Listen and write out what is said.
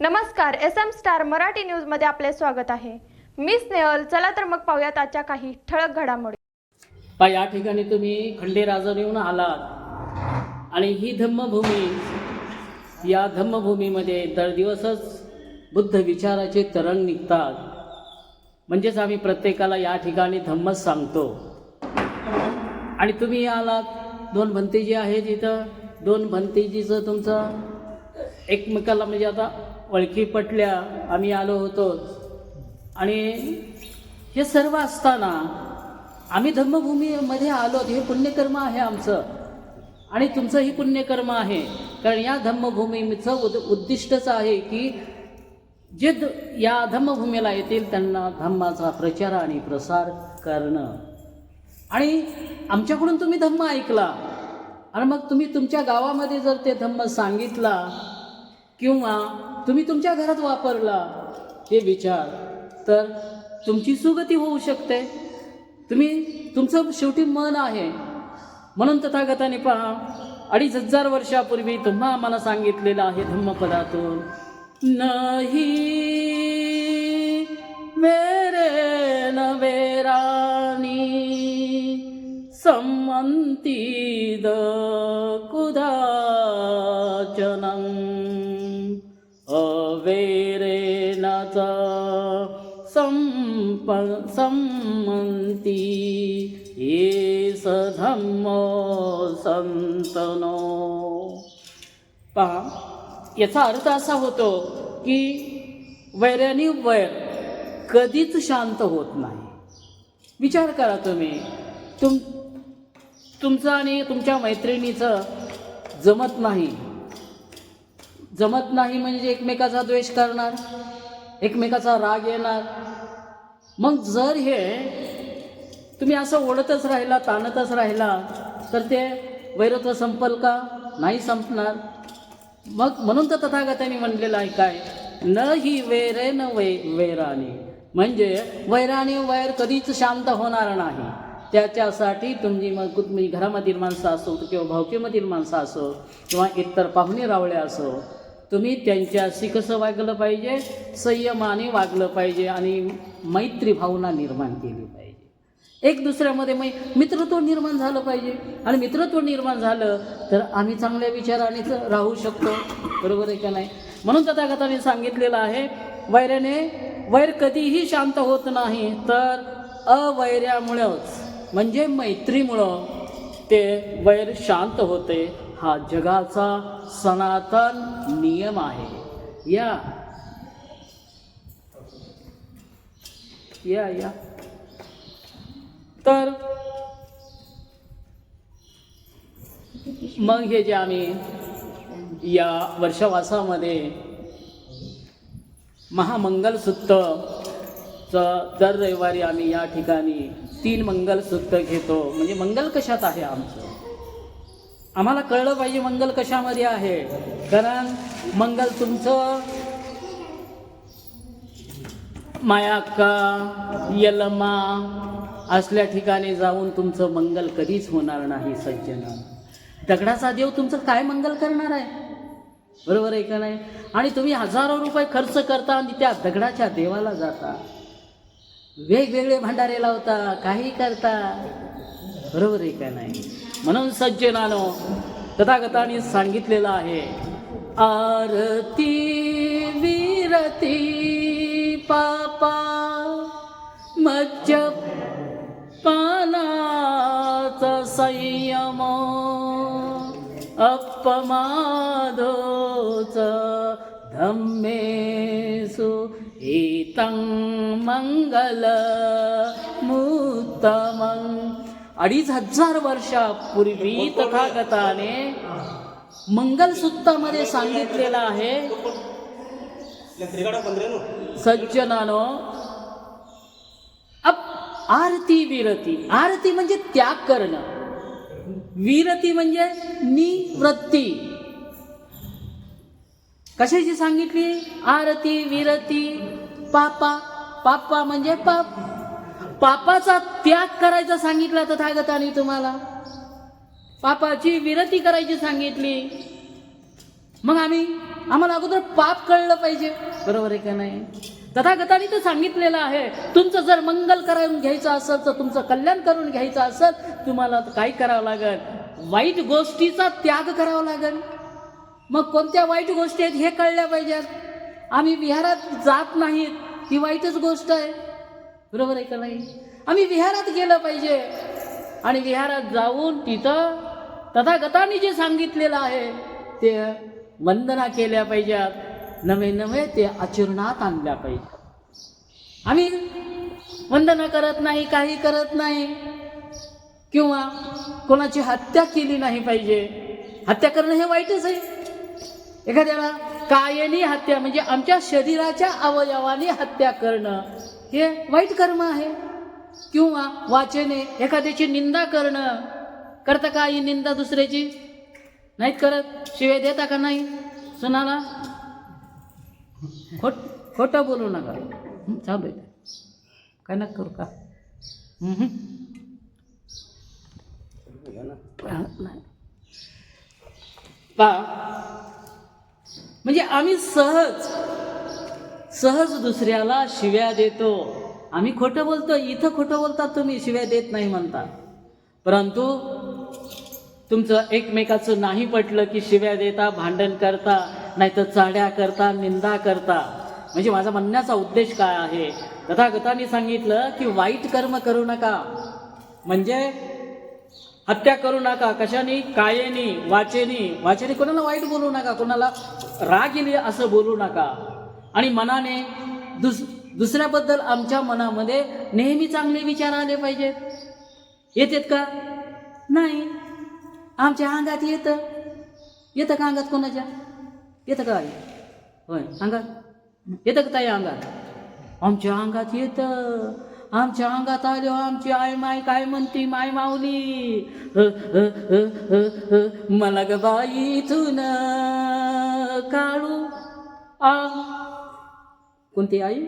नमस्कार S M star Marathi न्यूजमध्ये आपले स्वागत आहे. मी स्नेहल चला तर मग पाहूयात आजच्या काही ठळक घडामोडी. पा या ठिकाणी तुम्ही खंडे येऊन आलात. आणि ही धम्मभूमी या धम्मभूमीमध्ये दर दिवसच बुद्ध विचाराचे तरंग निघतात. म्हणजेच आम्ही प्रत्येकाला या ठिकाणी धम्मच सांगतो. आणि तुम्ही आलात दोन भंतेजी आहेत इथं. दोन भंतेजीचं तुमचं एकमेकाला म्हणजे आता ओळखी पटल्या आम्ही आलो होतो. आणि हे सर्व असताना आम्ही धम्मभूमीमध्ये आलो हे पुण्यकर्म आहे आमचं. आणि तुमचंही पुण्यकर्म आहे. कारण या धम्मभूमीचं उद उद्दिष्टच आहे की जे द या धम्मभूमीला येतील त्यांना धम्माचा प्रचार आणि प्रसार करणं. आणि आमच्याकडून तुम्ही धम्म ऐकला. आणि मग तुम्ही तुमच्या गावामध्ये जर ते धम्म सांगितला किंवा तुम्ही तुमच्या घरात वापरला हे विचार तर तुमची सुगती होऊ शकते. तुम्ही तुमचं शेवटी मन आहे. म्हणून तथागताने पहा अडीच हजार वर्षापूर्वी तुम्हा आम्हाला सांगितलेलं आहे धम्मपदातून नाही वेरे नवेरानी संमंती सम्मन्तीद रे च संप संमती. ये सधम्मो संतनो. पहा याचा अर्थ असा होतो की वैर्याने वैर कधीच शांत होत नाही. विचार करा तुम्ही. तुम तुमचं आणि तुमच्या मैत्रिणीचं जमत नाही. जमत नाही म्हणजे एकमेकाचा द्वेष करणार एकमेकाचा राग येणार. मग जर हे तुम्ही असं ओढतच राहिला ताणतच राहिला तर ते वैरत्व संपल का? नाही संपणार. मग म्हणून तर तथागतांनी म्हणलेलं आहे काय? न ही वेरे न वै वैराने म्हणजे वैराने वैर कधीच शांत होणार नाही. त्याच्यासाठी तुम्ही मग तुम्ही घरामधील माणसं असो किंवा भावकीमधील माणसं असो किंवा इतर पाहुणे रावळे असो तुम्ही त्यांच्याशी कसं वागलं पाहिजे संयमाने वागलं पाहिजे आणि मैत्री भावना निर्माण केली पाहिजे. एक दुसऱ्यामध्ये मै मित्रत्व निर्माण झालं पाहिजे. आणि मित्रत्व निर्माण झालं तर आम्ही चांगल्या विचारानेच राहू शकतो. बरोबर आहे का नाही? म्हणून तथागताने सांगितलेलं आहे वैराने वैर कधीही शांत होत नाही तर अवैऱ्यामुळंच म्हणजे मैत्रीमुळं ते वैर शांत होते. हा जगाचा सनातन नियम आहे. या. या या. तर मग हे जे आम्ही या वर्षवासामध्ये महामंगलसूत्रचं दर रविवारी आम्ही या ठिकाणी तीन मंगलसूत्र घेतो. म्हणजे मंगल कशात आहे आमचं? आम्हाला कळलं पाहिजे मंगल कशामध्ये आहे. कारण मंगल तुमचं मायाक्का यलमा असल्या ठिकाणी जाऊन तुमचं मंगल कधीच होणार नाही सज्जन. दगडाचा देव तुमचं काय मंगल करणार आहे? बरोबर आहे का नाही? आणि तुम्ही हजारो रुपये खर्च करता आणि त्या दगडाच्या देवाला जाता. वेगवेगळे भंडारे लावता काही करता. बरोबर आहे का नाही? म्हणून सज्जनानो तथागताने सांगितलेलं आहे. आरती विरती पापा मज्ज पानाचा संयम अपमादोच धम्मेसु एतं मंगल मुत्तमं अडीच हजार वर्षापूर्वी तथागताने मंगलसूत्रामध्ये सांगितलेलं आहे. सज्जनानो अप आरती विरती. आरती म्हणजे त्याग करणं. विरती म्हणजे निवृत्ती. कशाची सांगितली? आरती विरती पापा. पापा म्हणजे पाप. पापाचा त्याग करायचा सांगितला तथागताने तुम्हाला. पापाची विरती करायची सांगितली. मग आम्ही आम्हाला अगोदर पाप कळलं पाहिजे. बरोबर आहे का नाही? तथागताने तर सांगितलेलं आहे तुमचं जर मंगल करून घ्यायचं असेल तर तुमचं कल्याण करून घ्यायचं असेल तुम्हाला काय करावं लागेल? वाईट गोष्टीचा त्याग करावा लागेल. मग कोणत्या वाईट गोष्टी आहेत हे कळल्या पाहिजेत? आम्ही विहारात जात नाहीत ही वाईटच गोष्ट आहे. बरोबर आहे का नाही? आम्ही विहारात गेलं पाहिजे. आणि विहारात जाऊन तिथं तथागतांनी जे सांगितलेलं आहे ते वंदना केल्या पाहिजेत. नवे नवे ते आचरणात आणल्या पाहिजे आम्ही वंदना करत नाही काही करत नाही. किंवा कोणाची हत्या केली नाही पाहिजे. हत्या करणं हे वाईटच आहे. एखाद्याला कायनी हत्या म्हणजे आमच्या शरीराच्या अवयवाने हत्या करणं हे वाईट कर्म आहे. किंवा वाचने एखाद्याची निंदा करणं करता का ही निंदा दुसऱ्याची? नाहीत करत शिवाय देता का नाही? सुनाला? खोट खोटं बोलू नका. चालू आहे काय नका करू का? पा म्हणजे आम्ही सहज सहज दुसऱ्याला शिव्या देतो. आम्ही खोटं बोलतो इथं खोटं बोलतात तुम्ही शिव्या देत नाही म्हणता. परंतु तुमचं एकमेकाचं नाही पटलं की शिव्या देता भांडण करता नाही तर चाड्या करता निंदा करता. म्हणजे माझा म्हणण्याचा उद्देश काय आहे? तथागतांनी सांगितलं की वाईट कर्म करू नका. म्हणजे हत्या करू नका कशाने? कायेनी? वाचेनी? वाचेनी कोणाला वाईट बोलू नका कोणाला राग येईल असं बोलू नका. आणि मनाने दुस दुसऱ्याबद्दल आमच्या मनामध्ये नेहमी चांगले विचार आले पाहिजेत. येतात का? नाही. आमच्या अंगात येतं. येतं का अंगात कोणाच्या? येतं का होय अंगात येतं का ताई अंगात? आमच्या अंगात येतं. आमच्या अंगात आलो आमची आई माय काय म्हणती माय माऊली? मला ग बाई इथून काळू आ. कोणती आई?